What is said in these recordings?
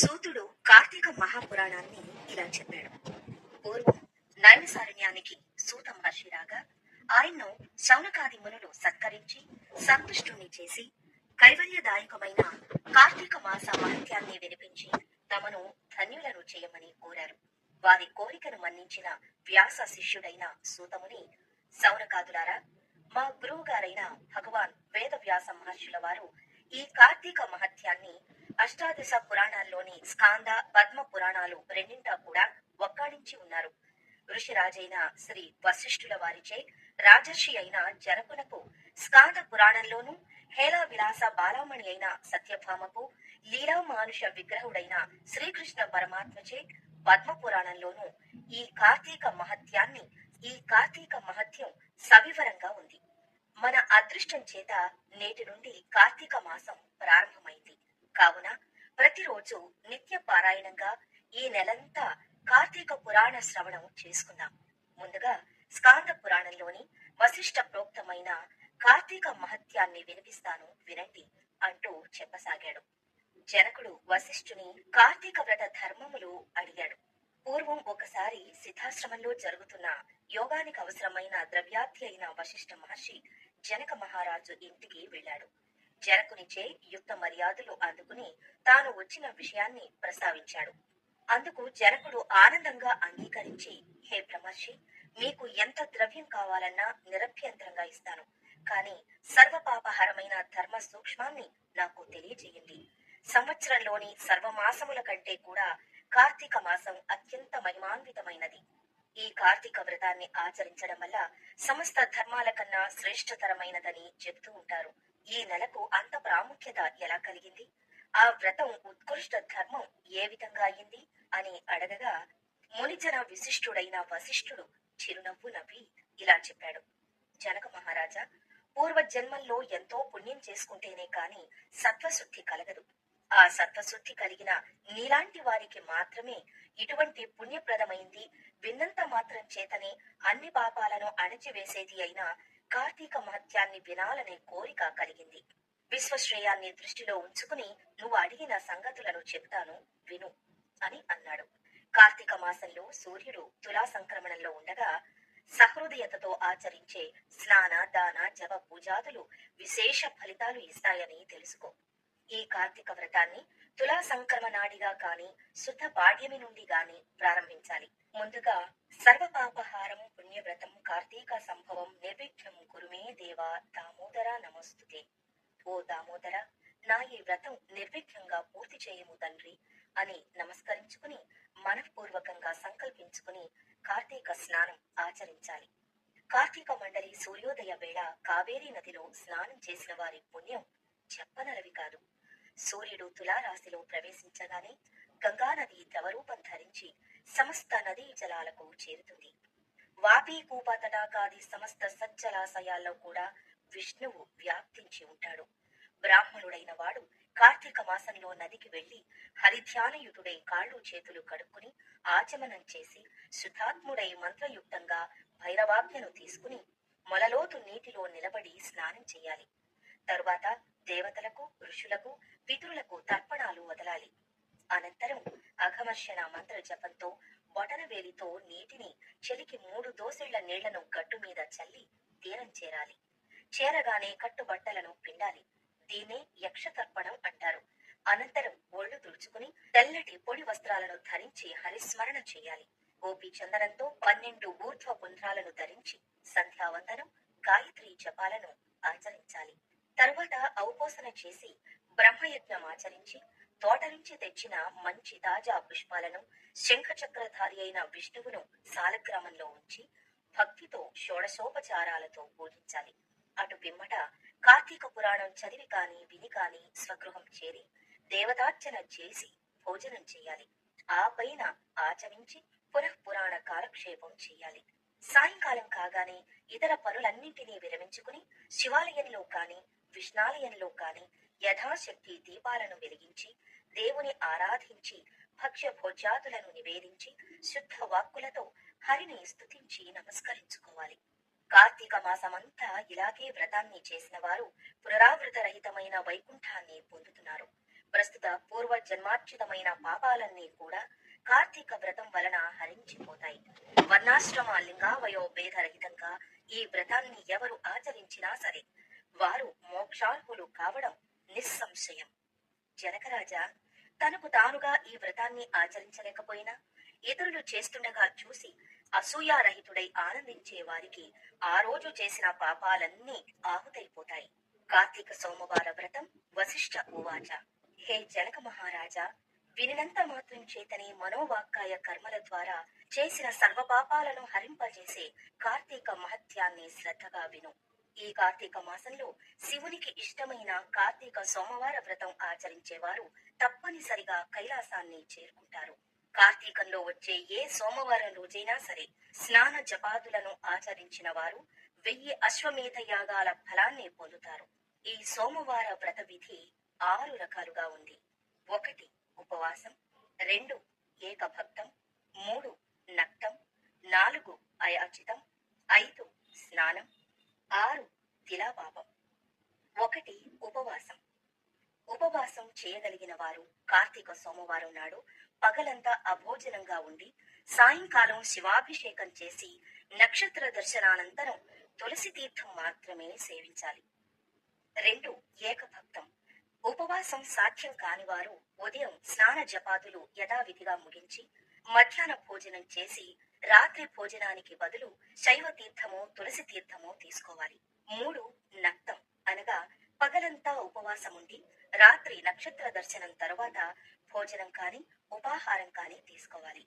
సూతుడు కార్తీక మహాపురాణాన్ని ఇలా చెప్పాడు. పూర్వం నైమిసారణ్యానికి సూత మహర్షి రాగా ఆయన్ను శౌనకాది మునులు సత్కరించి సంతుష్టుణ్ణి చేసి కైవల్యదాయకమైన కార్తీక మాస మహత్యాన్ని వినిపించి తమను ధన్యులను చేయమని కోరారు. వారి కోరికను మన్నించిన వ్యాస శిష్యుడైన సూతముని సౌనకాదులారా మా గురువుగారైన భగవాన్ వేద వ్యాస మహర్షుల వారు ఈ కార్తీక మహత్యాన్ని అష్టాదశ పురాణాల్లోని స్కాంద పద్మ పురాణాలు రెండింటా కూడా ఒక్కాడించి ఉన్నారు. ఋషిరాజైన శ్రీ వశిష్ఠుల వారిచే రాజర్షి అయిన జనకునకు స్కాంద పురాణంలోనూ హేలా విలాస బాలామణి అయిన సత్యభామకు లీలా మానుష విగ్రహుడైన శ్రీకృష్ణ పరమాత్మచే పద్మ పురాణంలోనూ ఈ కార్తీక మహత్యాన్ని ఈ కార్తీక మహత్యం సవివరంగా ఉంది. మన అదృష్టం చేత నేటి నుండి కార్తీక మాసం ప్రారంభమైంది. కావున ప్రతిరోజు నిత్య పారాయణంగా ఈ నెలంతా కార్తీక పురాణ శ్రవణం చేసుకుందాం. ముందుగా స్కాంద పురాణంలోని వశిష్ట ప్రోక్తమైన కార్తీక మహత్యాన్ని వినిపిస్తాను వినండి అంటూ చెప్పసాగాడు. జనకుడు వశిష్ఠుని కార్తీక వ్రత ధర్మములు అడిగాడు. పూర్వం ఒకసారి సిద్ధాశ్రమంలో జరుగుతున్న యోగానికి అవసరమైన ద్రవ్యార్థి అయిన వశిష్ఠ మహర్షి జనక మహారాజు ఇంటికి వెళ్ళాడు. జనకునిచే యుక్త మర్యాదలు అందుకుని తాను వచ్చిన విషయాన్ని ప్రస్తావించాడు. అందుకు జనకుడు ఆనందంగా అంగీకరించి హే బ్రహ్మర్షి మీకు ఎంత ద్రవ్యం కావాలన్నా నిరభ్యంతరంగా ఇస్తాను. కానీ సర్వపాపహరమైన ధర్మ సూక్ష్మాన్ని నాకు తెలియజేయండి. సంవత్సరంలోని సర్వమాసముల కంటే కూడా కార్తీక మాసం అత్యంత మహిమాన్వితమైనది. ఈ కార్తీక వ్రతాన్ని ఆచరించడం వల్ల సమస్త ధర్మాల కన్నా శ్రేష్టతరమైనదని చెబుతూ ఉంటారు. ఈ నెలకు అంత ప్రాముఖ్యత ఎలా కలిగింది? ఆ వ్రతం ఉత్కృష్ట ధర్మం ఏ విధంగా అయింది? అని అడగగా మునిజన విశిష్టుడైన వశిష్ఠుడు చిరునవ్వు నవ్వి ఇలా చెప్పాడు. జనక మహారాజా పూర్వ జన్మల్లో ఎంతో పుణ్యం చేసుకుంటేనే కాని సత్వశుద్ధి కలగదు. ఆ సత్వశుద్ధి కలిగిన నీలాంటి వారికి మాత్రమే ఇటువంటి పుణ్యప్రదమైంది. విన్నంత మాత్రం చేతనే అన్ని పాపాలను అణచివేసేది అయిన కార్తీక వినాలనే కోరిక కలిగింది. విశ్వశ్రేయాన్ని దృష్టిలో ఉంచుకుని నువ్వు అడిగిన సంగతులను చెప్తాను విను అని అన్నాడు. కార్తీక మాసంలో సూర్యుడు తులా సంక్రమణంలో ఉండగా సహృదయతతో ఆచరించే స్నాన దాన జప పూజాదులు విశేష ఫలితాలు ఇస్తాయని తెలుసుకో. ఈ కార్తీక వ్రతాన్ని తులా సంక్రమణాడిగా కాని శుద్ధ పాడ్యమి నుండి గాని ప్రారంభించాలి. ముందుగా సర్వపాపహారం పుణ్యవ్రతం కార్తీక సంభవం నిర్విఘ్నం కురుమే దేవా దామోదర నమస్తుతే. ఓ దామోదర నా ఈ వ్రతం నిర్విఘ్నంగా పూర్తి చేయము తండ్రి అని నమస్కరించుకుని మనఃపూర్వకంగా సంకల్పించుకుని కార్తీక స్నానం ఆచరించాలి. కార్తీక మండలి సూర్యోదయ వేళ కావేరీ నదిలో స్నానం చేసిన వారి పుణ్యం చెప్పనలవి కాదు. సూర్యుడు తులారాశిలో ప్రవేశించగానే గంగానది ద్రవరూపం ధరించి సమస్త నదీ జలాలకు చేరుతుంది. వాపి కూప తటాకాది సమస్త సజ్జలాశయాల్లో కూడా విష్ణువు వ్యాప్తించి ఉంటాడు. బ్రాహ్మణుడైన వాడు కార్తీక మాసంలో నదికి వెళ్ళి హరిధ్యానయుతుడై కాళ్ళు చేతులు కడుక్కుని ఆచమనం చేసి శుద్ధాత్ముడై మంత్రయుక్తంగా భైరవాజ్ఞను తీసుకుని మొలలోతు నీటిలో నిలబడి స్నానం చేయాలి. తరువాత దేవతలకు ఋషులకు పితృలకు తర్పణాలు వదలాలి. అనంతరం అఘమర్షణ మంత్ర జపంతో బొటనవేలితో నీటిని చెలికి మూడు దోసెళ్ళ నీళ్ళను గట్టు మీద చల్లి తీరం చేరాలి. చేరగానే కట్టుబట్టలను పిండాలి. దీన్నే యక్షతర్పణం అంటారు. అనంతరం ఒళ్ళు తుడుచుకుని తెల్లటి పొడి వస్త్రాలను ధరించి హరిస్మరణ చేయాలి. గోపి చందనంతో పన్నెండు ఊర్ధ్వ పుంధ్రాలను ధరించి సంధ్యావందనం గాయత్రి జపాలను ఆచరించాలి. తరువాత ఔపోసన చేసి బ్రహ్మయజ్ఞం ఆచరించి తోట నుంచి తెచ్చిన మంచి తాజా పుష్పాలను శంఖచక్రధారి అయిన విష్ణువును సాలగ్రామంలో ఉంచి భక్తితో షోడశోపచారాలతో పూజించాలి. అటు పిమ్మట కార్తీక పురాణం చదివి కాని విని కాని స్వగృహం చేరి దేవతార్చన చేసి భోజనం చేయాలి. ఆ పైన ఆచరించి పునః పురాణ కాలక్షేపం చేయాలి. సాయంకాలం కాగానే ఇతర పనులన్నింటినీ విరమించుకుని శివాలయంలో కాని విష్ణాలయంలో కాని యథాశక్తి దీపాలను వెలిగించి దేవుని ఆరాధించి భక్ష్య భోజ్యాదులను నివేదించి శుద్ధ వాక్కులతో హరిని స్తుతించి నమస్కరించుకోవాలి. కార్తీక మాసమంతా ఇలాగే వ్రతాన్ని చేసిన వారు పునరావృత రహితమైన వైకుంఠాన్ని పొందుతున్నారు. ప్రస్తుత పూర్వ జన్మార్జితమైన పాపాలన్నీ కూడా కార్తీక వ్రతం వలన హరించిపోతాయి. వర్ణాశ్రమ లింగావయో భేదరహితంగా ఈ వ్రతాన్ని ఎవరు ఆచరించినా సరే వారు మోక్షార్హులు కావడం నిస్సంశయం. జనకరాజా తనకు తానుగా ఈ వ్రతాన్ని ఆచరించలేకపోయినా ఇతరులు చేస్తుండగా చూసి అసూయారహితుడై ఆనందించే వారికి ఆ రోజు చేసిన పాపాలన్నీ ఆహుతైపోతాయి. కార్తీక సోమవార వ్రతం వశిష్ఠ ఉవాచ. హే జనక మహారాజా వినినంత మాత్రం చేతనే మనోవాక్కాయ కర్మల ద్వారా చేసిన సర్వ పాపాలను హరింపజేసే కార్తీక మహత్యాన్ని శ్రద్ధగా విను. ఈ కార్తీక మాసంలో శివునికి ఇష్టమైన కార్తీక సోమవార వ్రతం ఆచరించేవారు తప్పనిసరిగా కైలాసాన్ని చేరుకుంటారు. కార్తీకంలో వచ్చే ఏ సోమవారం రోజైనా సరే స్నాన జపాదులను ఆచరించిన వారు వెయ్యి అశ్వమేధ యాగాల ఫలాన్ని పొందుతారు. ఈ సోమవార వ్రత విధి ఆరు రకాలుగా ఉంది. ఒకటి ఉపవాసం రెండు ఏకభక్తం మూడు నక్తం నాలుగు అయాచితం ఐదు స్నానం ఆరు తిలాపాపం ఒకటి ఉపవాసం. ఉపవాసం చేయగలిగిన వారు కార్తీక సోమవారం నాడు పగలంతా అభోజనంగా ఉండి సాయంకాలం శివాభిషేకం చేసి నక్షత్ర దర్శనానంతరం తులసి తీర్థం మాత్రమే సేవించాలి. రెండు ఏకభక్తం. ఉపవాసం సాధ్యం కాని వారు ఉదయం స్నాన జపాదులు యథావిధిగా ముగించి మధ్యాహ్న భోజనం చేసి రాత్రి భోజనానికి బదులు శైవ తీర్థము తులసి తీర్థము తీసుకోవాలి. మూడు నక్తం అనగా పగలంతా ఉపవాసం ఉండి రాత్రి నక్షత్ర దర్శనం తరువాత భోజనం కాని ఉపాహారం కాని తీసుకోవాలి.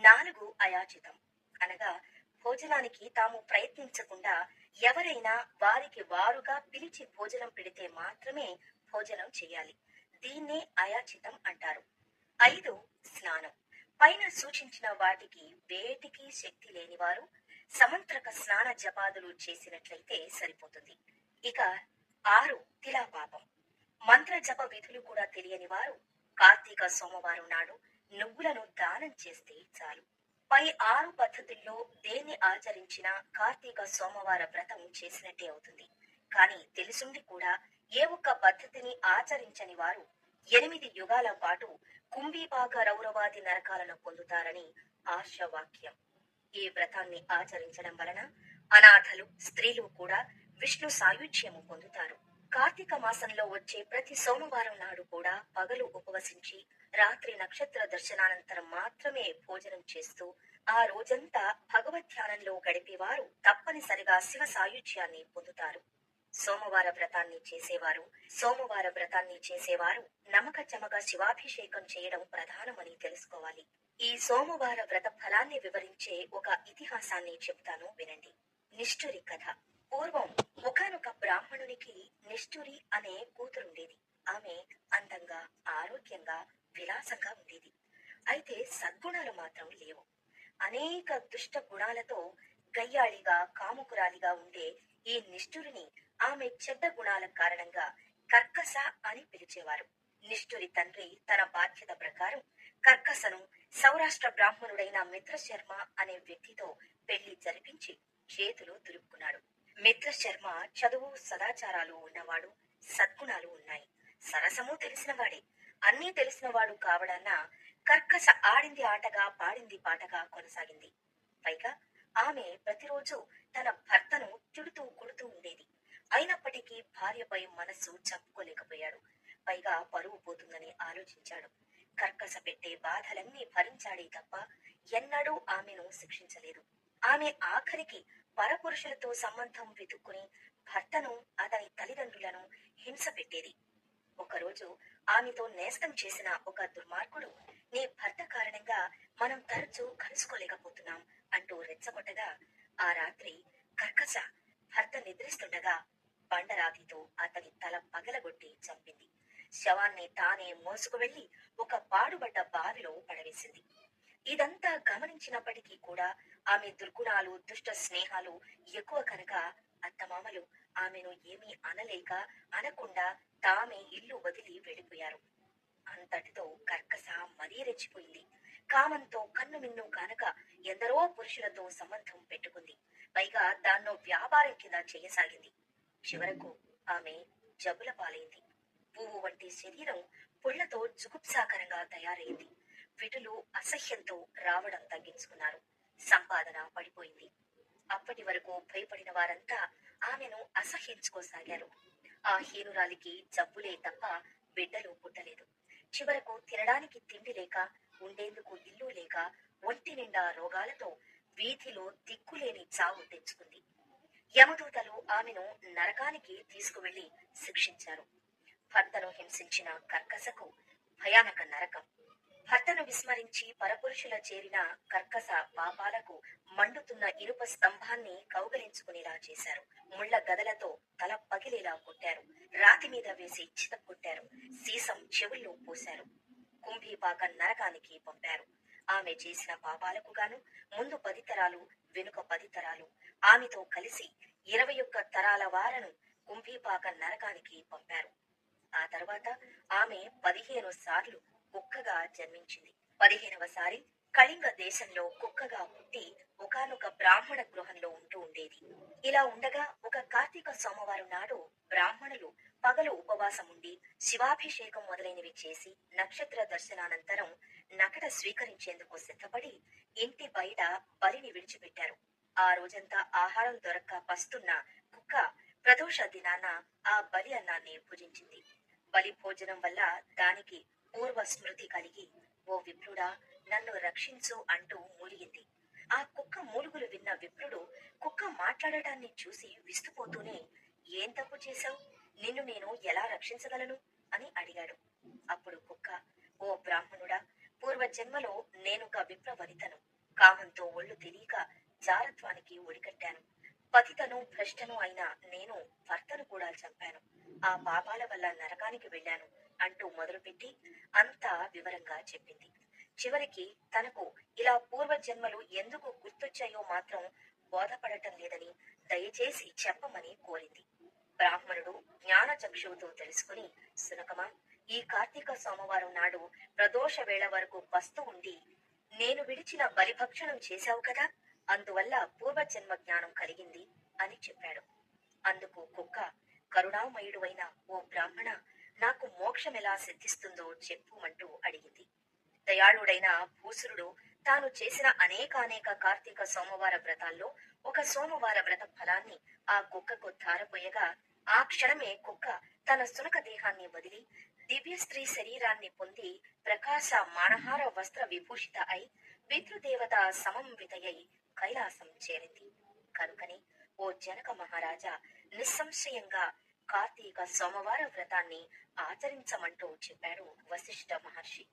నాలుగు అయాచితం అనగా భోజనానికి తాము ప్రయత్నించకుండా ఎవరైనా వారికి వారుగా పిలిచి భోజనం పెడితే మాత్రమే భోజనం చేయాలి. దీన్నే అయాచితం అంటారు. ఐదు స్నానం. పైన సూచించిన వాటికి వేటికి శక్తి లేనివారు సమంత్రక స్నాన జపాదులు చేసినట్లయితే సరిపోతుంది. ఇక ఆరు తిలాపాపం మంత్ర జప విధులు కూడా తెలియని వారు కార్తీక సోమవారం నాడు నువ్వులను దానం చేస్తే చాలు. పై ఆరు పద్ధతుల్లో దేన్ని ఆచరించినా కార్తీక సోమవార వ్రతం చేసినట్టే అవుతుంది. కానీ తెలుసుండి కూడా ఏ ఒక్క పద్ధతిని ఆచరించని వారు ఎనిమిది యుగాల పాటు కుంభీపాక రౌరవాది నరకాలను పొందుతారని ఆశవాక్యం. ఈ వ్రతాన్ని ఆచరించడం వలన అనాథలు స్త్రీలు కూడా విష్ణు సాయుధ్యము పొందుతారు. కార్తీక మాసంలో వచ్చే ప్రతి సోమవారం నాడు కూడా పగలు ఉపవసించి రాత్రి నక్షత్ర దర్శనానంతరం మాత్రమే భోజనం చేస్తూ ఆ రోజంతా భగవద్ ధ్యానంలో గడిపేవారు తప్పనిసరిగా శివ సాయుధ్యాన్ని పొందుతారు. సోమవార వ్రతాన్ని చేసేవారు. సోమవార వ్రతాన్ని చేసేవారు. నమక శివాభిషేకం చేయడం ప్రధానమని తెలుసుకోవాలి. ఈ సోమవార వ్రత ఫలాన్ని వివరించే ఒక ఇతిహాసాన్ని చెప్తాను వినండి. నిష్ఠురి కథ. పూర్వం ఒకనొక బ్రాహ్మణునికి నిష్ఠురి అనే కూతురుండేది. ఆమె అందంగా ఆరోగ్యంగా విలాసంగా ఉండేది. అయితే సద్గుణాలు మాత్రం లేవు. అనేక దుష్ట గుణాలతో గయ్యాళిగా కాముకురాలిగా ఉండే ఈ నిష్ఠురిని ఆమె చెడ్డ గుణాల కారణంగా కర్కస అని పిలిచేవారు. నిష్ఠురి తండ్రి తన బాధ్యత ప్రకారం కర్కసను సౌరాష్ట్ర బ్రాహ్మణుడైన మిత్రశర్మ అనే వ్యక్తితో పెళ్ళి జరిపించి చేతులు దులుపుకున్నాడు. మిత్రశర్మ చదువు సదాచారాలు ఉన్నవాడు సద్గుణాలు ఉన్నాయి. సరసము తెలిసినవాడే. అన్నీ తెలిసినవాడు కావడాన కర్కస ఆడింది ఆటగా పాడింది పాటగా కొనసాగింది. పైగా ఆమె ప్రతిరోజు తన భర్తను తిడుతూ కొడుతూ ఉండేది. అయినప్పటికీ భార్యపై మనస్సు చంపుకోలేకపోయాడు. పైగా పరువు పోతుందని ఆలోచించాడు. కర్కస పెట్టే బాధలన్నీ భరించాడే తప్ప ఎన్నడూ ఆమెను శిక్షించలేదు. ఆమె ఆఖరికి పరపురుషులతో సంబంధం వెతుక్కుని భర్తను అతని తల్లిదండ్రులను హింస పెట్టేది. ఒకరోజు ఆమెతో నేస్తం చేసిన ఒక దుర్మార్గుడు నీ భర్త కారణంగా మనం తరచూ కలుసుకోలేకపోతున్నాం అంటూ రెచ్చగొట్టగా ఆ రాత్రి కర్కస భర్త నిద్రిస్తుండగా బండరాతితో అతని తల పగలగొట్టి చంపింది. శవాన్ని తానే మోసుకు వెళ్ళి ఒక పాడుబడ్డ బావిలో పడవేసింది. ఇదంతా గమనించినప్పటికీ కూడా ఆమె దుర్గుణాలు దుష్ట స్నేహాలు ఎక్కువ కనుక అత్తమామలు ఆమెను ఏమీ అనలేక అనకుండా తామే ఇల్లు వదిలి వెళ్ళిపోయారు. అంతటితో కర్కస మరీ రెచ్చిపోయింది. కామంతో కన్ను మిన్ను కానక ఎందరో పురుషులతో సంబంధం పెట్టుకుంది. పైగా దాన్నో వ్యాపారం కింద చేయసాగింది. చివరకు ఆమె జబ్బుల పాలైంది. పువ్వు వంటి శరీరం పుళ్ళతో జుగుప్సాకరంగా తయారైంది. విటులు అసహ్యంతో రావడం తగ్గించుకున్నారు. సంపాదన పడిపోయింది. అప్పటి వరకు భయపడిన వారంతా ఆమెను అసహ్యించుకోసాగారు. ఆ హీనురాలికి జబ్బులే తప్ప బిడ్డలు పుట్టలేదు. చివరకు తినడానికి తిండి లేక ఉండేందుకు ఇల్లు లేక ఒంటి నిండా రోగాలతో వీధిలో దిక్కులేని చావు తెచ్చుకుంది. యమదూతలు ఆమెను నరకానికి తీసుకువెళ్ళి శిక్షించారు. భర్తను హింసించిన కర్కసకు భయానక నరకం. భర్తను విస్మరించి పరపురుషుల చేరిన కర్కస పాపాలకు మండుతున్న ఇనుప స్తంభాన్ని కౌగలించుకునేలా చేశారు. ముళ్ళ గదలతో తల పగిలేలా కొట్టారు. రాతి మీద వేసి చితక్కొట్టారు సీసం చెవుల్లో పోశారు. కుంభీపాక నరకానికి పంపారు. ఆమె చేసిన పాపాలకు గాను ముందు పది తరాలు వెనుక పది తరాలు. ఆమెతో కలిసి ఇరవై ఒక్క తరాల వారను కుంభీపాక నరకానికి పంపారు. ఆ తర్వాత ఆమె పదిహేను సార్లు కుక్కగా జన్మించింది. పదిహేనవ సారి కళింగ దేశంలో కుక్కగా పుట్టి ఒకానొక బ్రాహ్మణ గృహంలో ఉంటూ ఉండేది. ఇలా ఉండగా ఒక కార్తీక సోమవారం నాడు బ్రాహ్మణులు పగలు ఉపవాసం ఉండి శివాభిషేకం మొదలైనవి చేసి నక్షత్ర దర్శనానంతరం నకట స్వీకరించేందుకు సిద్ధపడి ఇంటి బయట బలిని విడిచిపెట్టారు. ఆ రోజంతా ఆహారం దొరక్క పస్తున్న కుక్క ప్రదోష దినాన ఆ బలి అన్నాన్ని భుజించింది బలి భోజనం వల్ల దానికి పూర్వ స్మృతి కలిగి ఓ విప్రుడా నన్ను రక్షించు అంటూ మూలిగింది. ఆ కుక్క మూలుగులు విన్న విప్రుడు కుక్క మాట్లాడటాన్ని చూసి విస్తుపోతూనే ఏం తప్పు చేశావు? నిన్ను నేను ఎలా రక్షించగలను? అని అడిగాడు. అప్పుడు కుక్క ఓ బ్రాహ్మణుడా పూర్వజన్మలో నేనొక విప్రవనితను కామంతో ఒళ్ళు తెలియక జారత్వానికి ఒడికట్టాను పతితను భ్రష్టను అయిన నేను భర్తను కూడా చంపాను. ఆ పాపాల వల్ల నరకానికి వెళ్ళాను అంటూ మొదలుపెట్టి అంతా వివరంగా చెప్పింది. చివరికి తనకు ఇలా పూర్వజన్మలు ఎందుకు గుర్తొచ్చాయో మాత్రం బోధపడటం లేదని దయచేసి చెప్పమని కోరింది. బ్రాహ్మణుడు జ్ఞాన చక్షువుతో తెలుసుకుని సునకమా ఈ కార్తీక సోమవారం నాడు ప్రదోష వేళ వరకు పస్తు ఉండి నేను విడిచిన బలిభక్షణం చేశావు కదా అందువల్ల పూర్వజన్మ జ్ఞానం కలిగింది అని చెప్పాడు. అందుకు కుక్క కరుణామయుడువైన అయిన ఓ బ్రాహ్మణ నాకు మోక్షం ఎలా సిద్ధిస్తుందో చెప్పుమంటూ అడిగింది. దయాళుడైన భూసురుడు తాను చేసిన అనేకానేక కార్తీక సోమవార వ్రతాల్లో ఒక సోమవార వ్రత ఫలాన్ని ఆ కుక్కకు ధారపోయగా ఆ క్షణమే కుక్క తన సునక దేహాన్ని వదిలి దివ్య స్త్రీ శరీరాన్ని పొంది ప్రకాశ మానహార వస్త్ర విభూషిత అయి పితృదేవత సమన్వితయై కైలాసం చేరింది. కనుకనే ఓ జనక మహారాజా నిస్సంశయంగా కార్తీక సోమవార వ్రతాన్ని ఆచరించమంటూ చెప్పాడు వశిష్ఠ మహర్షి.